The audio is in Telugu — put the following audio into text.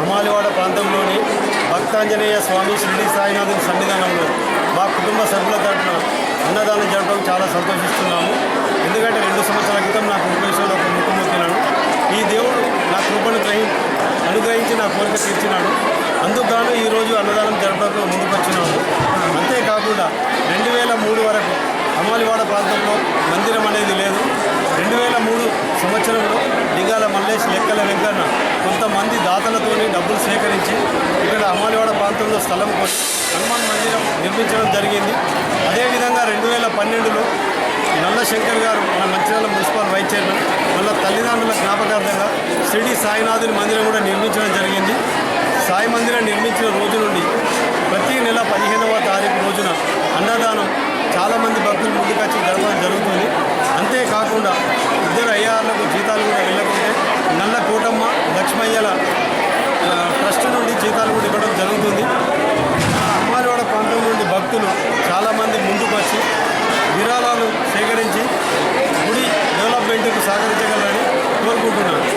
అమాలివాడ ప్రాంతంలోని భక్తాంజనేయ స్వామి షిరిడి సాయినాథుని సన్నిధానంలో మా కుటుంబ సభ్యుల తరఫున అన్నదానం జరపడం చాలా సంతోషిస్తున్నాము. ఎందుకంటే రెండు సంవత్సరాల క్రితం నాకు ఉపేశ్వరుడు ఒక ముక్కు ఈ దేవుడు నా కృపను గ్రహి అనుగ్రహించి నా కోరిక తీర్చినాడు. అందుకు ఈరోజు అన్నదానం జరపడంతో ముందుకొచ్చినాము. అంతేకాకుండా రెండు వేల మూడు వరకు అమాలివాడ ప్రాంతంలో మందిరం అనేది లేదు. రెండు వేల మూడు సంవత్సరంలో దిగాల మల్లేష్ లెక్కల వెంకన్న మంది దాతలతోని డబ్బులు సేకరించి ఇక్కడ అమ్మాలివాడ ప్రాంతంలో స్థలం కొని హనుమాన్ మందిరం నిర్మించడం జరిగింది. అదేవిధంగా రెండు వేల పన్నెండులో నల్లశంకర్ గారు మన మంచిర్యాల మున్సిపల్ వైస్ చైర్మన్ వాళ్ళ తల్లిదండ్రుల జ్ఞాపకార్థంగా షిరిడి సాయినాథుని మందిరం కూడా నిర్మించడం జరిగింది. సాయి మందిరం నిర్మించిన రోజు నుండి ప్రతి నెల పదిహేనవ తారీఖు రోజున అన్నదానం చాలామంది భక్తులు ముందుకొచ్చి జరపడం జరుగుతుంది. అయ్యేల ట్రస్ట్ నుండి జీతాలు కూడా ఇవ్వడం జరుగుతుంది. అమ్మారివాడ ప్రాంతం నుండి భక్తులు చాలామంది ముందుకు వచ్చి విరాళాలు సేకరించి గుడి డెవలప్మెంట్కు సహకరించగలరని కోరుకుంటున్నాను.